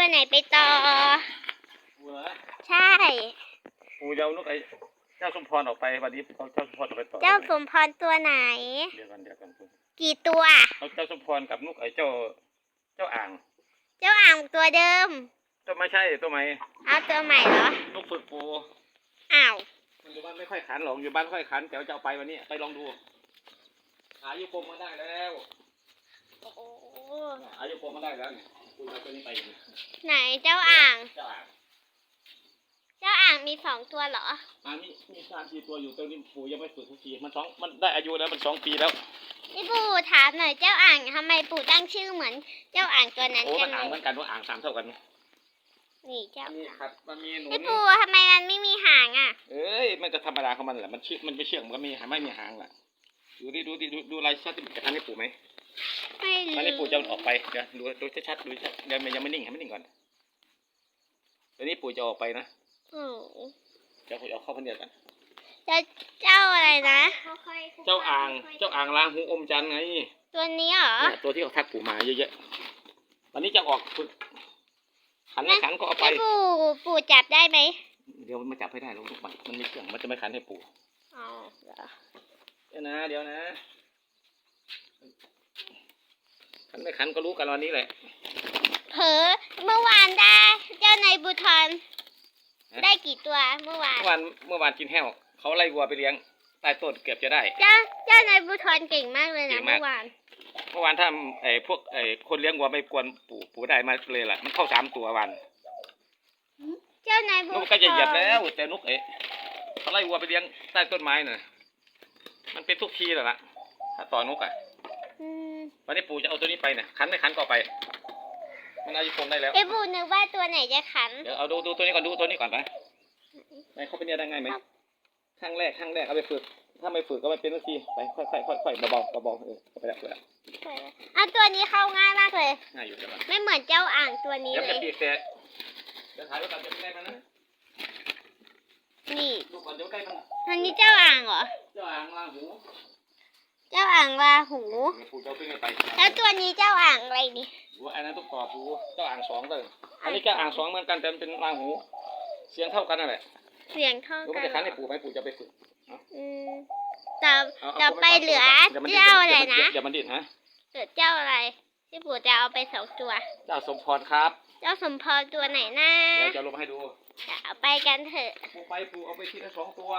ตัวไหนไปต่อปูเหรอใช่ ปูจะเอานกไอ้เจ้าสมพรออกไปวันนี้เอาเจ้าสมพรออกไปต่อเจ้าสมพรตัวไหน เดี๋ยวกันเดี๋ยวกันปูกี่ตัว เอาเจ้าสมพรกับนกไอ้เจ้า เจ้าอ่างเจ้าอ่างตัวเดิม ตัวไม่ใช่ตัวไหมเอาตัวใหม่เหรอนกฝึกปูอ้าว มันอยู่บ้านไม่ค่อยขันหรอกอยู่บ้านค่อยขันแต่ว่าจะเอาไปวันนี้ไปลองดูอายุคมมาได้แล้วโอ้โหอายุคมมาได้แล้วเนี่ย ปูเอาตัวนี้ไปเนี่ยไหนเจ้าอ่าง เจ้าอ่างเจ้าอ่างมีสองตัวเหรอ อ่ามีมีสามสี่ตัวอยู่ตัวนี้ปูยังไม่ฝึกทุกทีมันสองมันได้อายุแล้วมันสองปีแล้วพี่ปู่ถามหน่อยเจ้าอ่างทำไมปู่ตั้งชื่อเหมือน เจ้าอ่างตัวนั้นโอ้จัมันงอ่างเลเหมืยอนกันว่าอ่างสามเท่ากันนี่เจ้ามีอ่างครับมันมีหนุพี่นปู่ทำไมมันไม่มีหางอะ เอ้ยมันก็ธรรมดาของมันแหละมันเชือกมันไม่เชือกมันก็มีหางไม่มีหางแหละดูดิดูดิดูดูลายชัดที่มันจะทันให้ปู่ไหม ไม่ทันให้รู้ปู่จะเอาออกไปเดี๋ยวดูดูชัดๆดูชัดเดี๋ยวมันยังไม่นิ่งให้มันนิ่งก่อนตอนนี้ปู่จะออกไปนะโอ้โหเดี๋ยวปู่เอาเข้าพันเดียวกันเจ้าเจ้าอะไรนะ เจ้าอ่างเจ้าอ่างลางหูอมจันทร์ไงตัวนี้เหรอเนี่ยตัวที่เขาทักปู่มาเยอะๆวันนี้จะออกฝึกขันไม่ขันก็เอาไปพี่ปู่ปู่จับได้ไหมเดี๋ยวมันจับให้ได้ลูกมันมันมีเครื่องมันจะไม่ขันให้ปู่อ๋อเหรอเดี๋ยวนะ เดี๋ยวนะ ขันไม่ขันก็รู้กันวันนี้แหละ เผลอเมื่อวานได้เจ้านายบุทรฮะได้กี่ตัวเมื่อวาน เมื่อวานเมื่อวานกินแห้ว เขาไล่วัวไปเลี้ยงใต้ต้นเกือบจะได้ เจ้าเจ้านายบุทรเก่งมากเลยเก่นะงมากเมื่อวาน เมื่อวานถ้าไอ้พวกไอ้คนเลี้ยงวัวไม่กวนปู่ปู่ได้มาเลยล่ะ มันเข้าสามตัววันเจ้านายบุนทกรก็จะเหยียบแล้วแต่นกเอ๋เขาไล่วัวไปเลี้ยงใต้ต้นไม้น่ะ มันเป็นทุกทีแหละล่ะถ้าต่อนกอะอืม วันนี้ปู่จะเอาตัวนี้ไปน่ะขันไม่ขันก็เอาไป มันอายุคงได้แล้ว ไอ้ปู่นึกว่าตัวไหนจะขัน เดี๋ยวเอาดูดูตัวนี้ก่อนดูตัวนี้ก่อนไปไปเข้าไปเนี่ยได้ไงไหมครั้งแรกครั้งแรกเอาไปฝึก ถ้าไม่ฝึกก็ไม่เป็นสักทีไปค่อยๆค่อยๆเบาๆเบาๆเออเข้าไปแล้วเข้าไปแล้วอะตัวนี้เข้าง่ายมากเลย ง่ายอยู่เดี๋ยวก่อนไม่เหมือนเจ้าอ่างตัวนี้เดี๋ยวเลจะยเปียกแต่เดี๋ยวถ่ายไว้ก่อนจะใกล้มันนะนี่ ดูก่อนเดี๋ยวใกล้มันอันนี้เจ้าอ่างเหรอ เจ้าอ่างลางหู เจ้าอ่างลาหูเดี๋ยวปู่จะเอาไปไงไปแล้วตัวนี้เจ้าอ่างอะไรนี่ดูอันนั้นตุ๊กต่อปู่เจ้าอ่างสองเลยอันนี้ก็อ่างสองเหมือนกันแต่มันเป็นลางหู เสียงเท่ากันนั่นแหละเสียงเท่ารู้กัมันนจะคันให้ปู่ไหมปู่จะไปฝึกอืมต่อเอาเอาต่อไปก่นเหลือดี๋ยวมันดิ้นเจ้าอะไรนะเดี๋ยวมันดิ้นฮะเหลือเจ้าอะไรที่ปู่จะเอาไปสองตัว เจ้าสมพรครับ เจ้าสมพรตัวไหนนะเดี๋ยวจะลงมาให้ดูจะเอาไปกันเถอะปู่ไปปู่เอาไปทีละสองตัว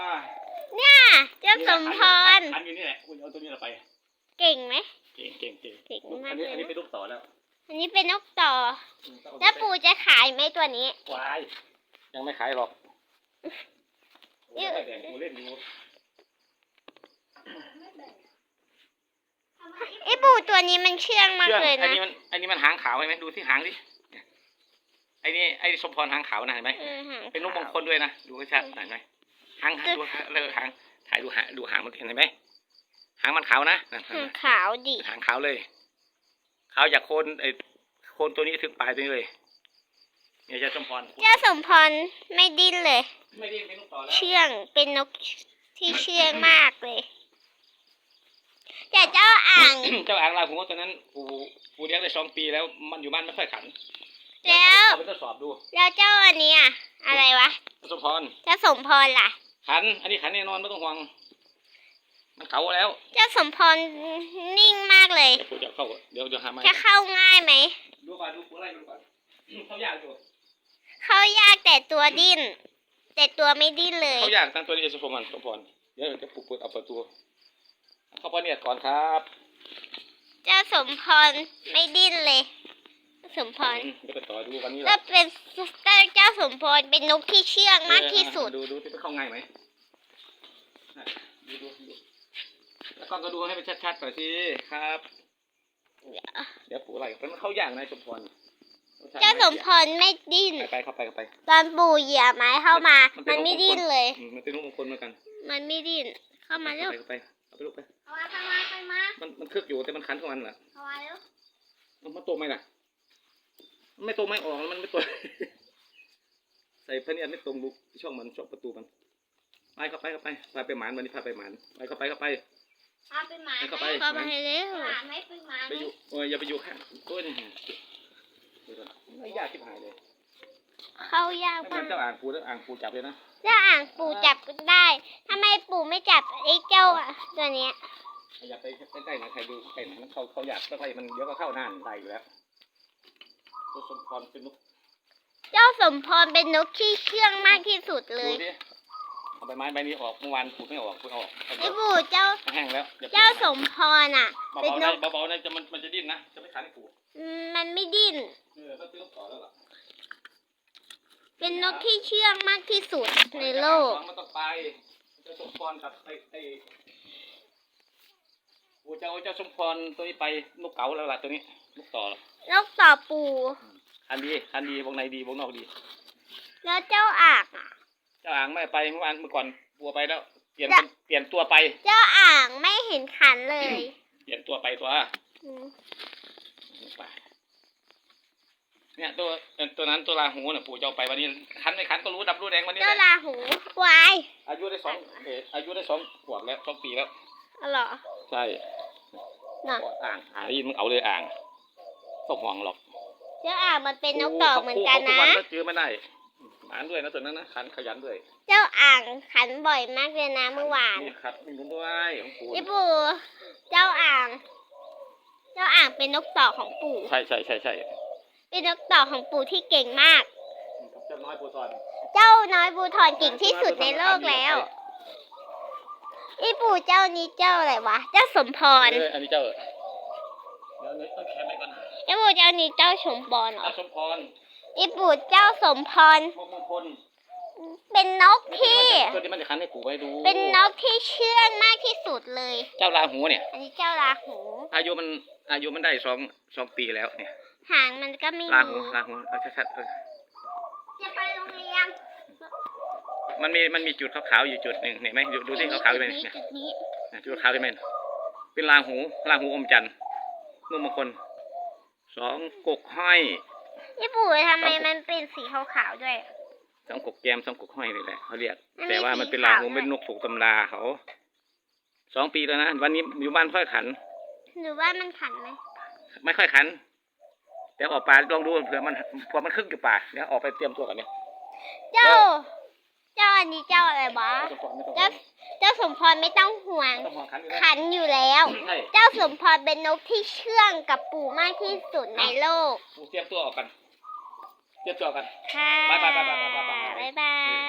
เนี่ยเจ้าสมพรอันอยู่นี่แหละคุณเอาตัวนี้เราไป เก่งไหมเก่งเก่งเก่งเก่งมาอักนเลนี้ยอันนี้นะเป็นลูกต่อแล้ว อันนี้เป็นนกต่ออืมต้องเอาแล้วปู่จะขายไหมตัวนี้วายยังไม่ขายหรอกเยอะไม่แบ่งกูเล่นดูไอ้ปู่ตัวนี้มันเชื่องมากเชื่องเลยอันนะนี้มันอันนี้มันหางขาวใช่ไหมดูที่หางดิเนี่ย ไอ้นี่ไอ้สมพรหางขาวนะเห็นไหมเออหางเป็นนกมงคลด้วยนะดูให้ชัดเห็นไหมหางหางดูหางเลยหางถ่ายดูหางดูหางมันเห็นไหมหางมันขาวนะนั่นหางขาวดิหางขาวเลยขาวจากโคนไอ้โคนตัวนี้ถึงปลายตัวนี้เลยเนี่ยจะสมพรเจ้าสมพรไม่ดิ้นเลย ไม่ได้เป็นนกต่อแล้วเชื่องเป็นนกที่เชื่องมากเลยแต่เจ้าอ่างเจ้าอ่างลายผมว่าตอนนั้นปูปูเลี้ยงได้สองปีแล้วมันอยู่บ้านไม่ค่อยขัน แล้วเอาไปทดสอบดูแล้วเจ้าอันนี้อะอะไรวะสมพรเจ้าสมพรล่ะ ขัน อันนี้ขันแน่นอนไม่ต้องห่วง มันเขาแล้วเจ้าสมพรนิ่งมากเลย เดี๋ยวปูจะเข้า เดี๋ยวเดี๋ยวหาไม้จะเข้าง่ายไหมดูก่อนดูปูไล่ดูก่อนเขายากอยู่เข้ายากแต่ตัวดิ้น แต่ตัวไม่ดิ้นเลยเขายากตั้งตัวนี้สมพรสมพรเดี๋ยวจะปูเปิดเอาประตูเข้าปะเนี่ยก่อนครับ เจ้าสมพรไม่ดิ้นเลย สมพรอืมเดี๋ยวไปต่อดูวันนี้ก็เป็นก็เจ้าสมพรเป็นนกที่เชื่องมากที่สุดเออดูดูที่มันเข้าง่ายไหมอะดูดูดูแล้วก็ก็ดูให้มันชัดๆหน่อยสิครับ เดี๋ยวปูไล่ไปมันเข้ายากนะสมพรเจ้าสมพรไม่ดิ้นไปไปเข้าไปเข้าไป ตอนปู่เหยียบไม้เข้ามา มันเป็มันนนไม่นกมงคลดิ้นเลยอืมมันเป็นลูกมงคลเหมือนกัน มันไม่ดิ้น เข้ามาเร็วเข้าไปเข้าไปเอาไปลูกไปเข้ามาเข้ามาเข้ามา มันมันคึกอยู่แต่มันขันของมันล่ะเข้ามาเร็วมันมันโตไหมล่ะมัน ไม่โตไม่ออกมันไม่โตใส่พะเนียดไม่ตรงลูกช่องมันช่องประตูมันไปเข้าไปเข้าไปพาไปหมานวันนี้พาไปหมานไปเข้าไปเข้าไปพาไปหมาให้เข้าไปเข้ามาให้เร็วหมาไหมไปหมาไปอยู่โอ้ยอย่าไปอยู่ข้างโอ้ยนี่ฮะเดี๋ยวก่อนไม่ยากที่หายเลยเข้ายากถ้ามามันกเจ้าอ่างปูแล้วอ่างปูจับเลยนะเจ้าอ่างปู่จับได้ทำไมปู่ไม่จับไอ้เจ้าอะตัวเนี้ยอยากไปใกล้ๆนะใครดูใกล้ๆนะเขาเขาอยากใกล้ๆมันเดี๋ยวก็เข้าหน้าได้อยู่แล้ว ตัวสมพรเป็นนกเจ้าสมพรเป็นนกที่เชื่องมากที่สุดเลดูยดิเอาใบไม้ใบนี้ออกเมื่อวานปูไม่ออกปูเอาออกเอาไอ้ปู่เจ้าแห้งแล้วดี๋ยวเจ้าสมพรอะ เป็นเบานๆกนะเบาๆนะจะมันมันจะดิ้นนะจะไม่ขันให้ปูอืมมันไม่ดิ้น เออต้องซื้อต่อแล้วล่ะเป็นนกที่เชื่องมากที่สุดในโลก มันต้องไปเจ้าสมพรกับไอ้ไอ้ ปูจะเอาเจ้าสมพรตัวนี้ไปนกเก๋าแล้วล่ะตัวนี้นกต่อนกต่อปูคันดีคันดีวงในดีวงนอกดี แล้วเจ้าอ่างอะเจ้าอ่างไม่ไปเมื่อวานเมื่อก่อนบัวไปแล้ว เปลี่ยนจะเป็นเปลี่ยนตัวไป เจ้าอ่างไม่เห็นขันเลยเปลี่ยนตัวไปตัวอืมไปเนี่ยตัวตัวนั้นตัวลาหูน่ะปู่จะเอาไปวันนี้คันไม่คันก็รู้ดับรู้แดงวันนี้เจ้าแหละลาหูวายอายุได้สองเอออายุได้สองขวบแล้วสองปีแล้วอ๋อเหรอ ใช่น่ะอ่างอ่างได้ยินมึงเอาเลยอ่างต้องห่วงหรอกเจ้าอ่างมันเป็นนกต่อเหมือนกันคู่นะเขาทุวัก็เจอไม่ได้หมานด้วยนะตัวนั้นนะขันขยันด้วย เจ้าอ่างขันบ่อยมากเลยนะเมื่อวานนี่ขัดมีลุ้นด้วยของปู่พี่ปู่เจ้าอ่าง เจ้าอ่างเป็นนกต่อของปู่ ใช่ใช่ใช่ใช่เป็นนกต่อของปู่ที่เก่งมากกับเจ้าน้อยปูทอน เจ้าน้อยบูทอนเก่งที่สุดในโลกแล้ว อีปู่เจ้านี้เจ้าอะไรวะ เจ้าสมพรเอออันนี้เจ้าเดี๋ยวนี้ต้องแขนไปก่อนเจ้าปู่เจ้านี้เจ้าสมพรเหรอเจ้าสมพรอีปู่เจ้าสมพร มงมงคลเป็นนกที่ ตัวนี้มันจะคันให้ปู่ไว้ดูเป็นนกที่เชื่องมากที่สุดเลย เจ้าลาหูเนี่ย อันนี้เจ้าราหู อายุมันอายุมันได้สองสองปีแล้วเนี่ย หางมันก็ไม่ลามีหูลาหูเอาชัดๆเออ จะไปโรงเรียน มันมีมันมีจุดขาวๆอยู่จุดหนึ่งเห็นไหมดูดูที่ขาวๆใช่ไหมจุดนี้เนี่ยจุดนี้เนี่ยจุดขาวใช่ไหมเป็นลาหูลาหูอมจันทร์นุ่มมงคลสองกกห้อยอีปู่ทำไมมันเป็นสีขาวๆด้วยสองกกแกมสองกกห้อยนี่แหละเขาเรียกมันมีแต่ว่ามันเป็นสีลาขาวหูด้วยเป็นนกถูกตำราเขาสองปีแล้วนะวันนี้อยู่บ้านค่อยขัน หรือว่ามันขันไหมไม่ค่อยขันเดี๋ยวออกป่าลองดูเผื่อมันเผื่อมันคึกอยู่ป่าเดี๋ยวออกไปเตรียมตัวกันเนี่ยเจ้า เจ้าอันนี้เจ้าอะไรวะไม่ต้องห่วงไม่ต้องห่เจ้าวงเจ้าสมพรไม่ต้องห่วงไม่ต้องห่วงขันอยู่แล้วขันอยู่แล้ว ใช่เจ้าสมพรเป็นนกที่เชื่องกับปู่มากที่สุดในโลกเตรียมตัวออกกัน เตรียมตัวออกกัน ค่ะ บ๊ายบายบ๊ายบายบ๊ายบายบ๊ายบาย